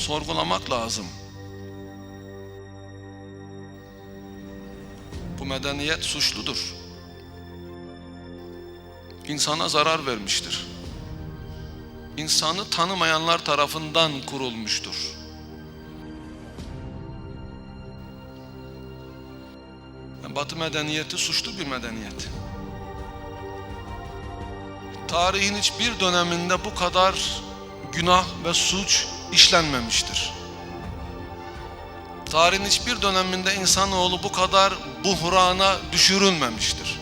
sorgulamak lazım. Bu medeniyet suçludur. İnsana zarar vermiştir. İnsanı tanımayanlar tarafından kurulmuştur. Batı medeniyeti suçlu bir medeniyet. Tarihin hiçbir döneminde bu kadar günah ve suç işlenmemiştir. Tarihin hiçbir döneminde insanoğlu bu kadar buhrana düşürülmemiştir.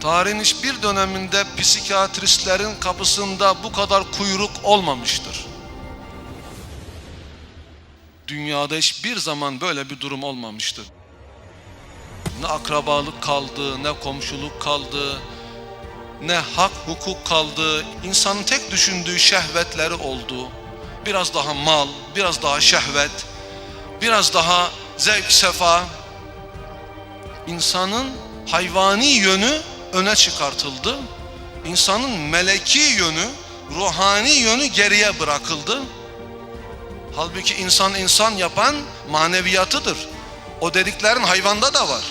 Tarihin hiçbir döneminde psikiyatristlerin kapısında bu kadar kuyruk olmamıştır. Dünyada hiçbir zaman böyle bir durum olmamıştır. Ne akrabalık kaldı, ne komşuluk kaldı, ne hak hukuk kaldı. İnsanın tek düşündüğü şehvetleri oldu. Biraz daha mal, biraz daha şehvet, biraz daha zevk sefa. İnsanın hayvani yönü öne çıkartıldı. İnsanın meleki yönü, ruhani yönü geriye bırakıldı. Halbuki insan insan yapan maneviyatıdır. O dediklerin hayvanda da var.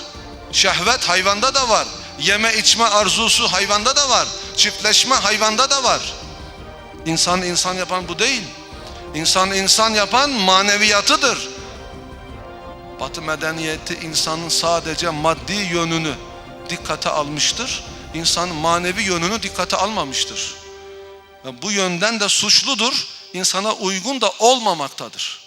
Şehvet hayvanda da var. Yeme içme arzusu hayvanda da var. Çiftleşme hayvanda da var. İnsan insan yapan bu değil. İnsan insan yapan maneviyatıdır. Batı medeniyeti insanın sadece maddi yönünü dikkate almıştır. İnsanın manevi yönünü dikkate almamıştır. Bu yönden de suçludur. insana uygun da olmamaktadır.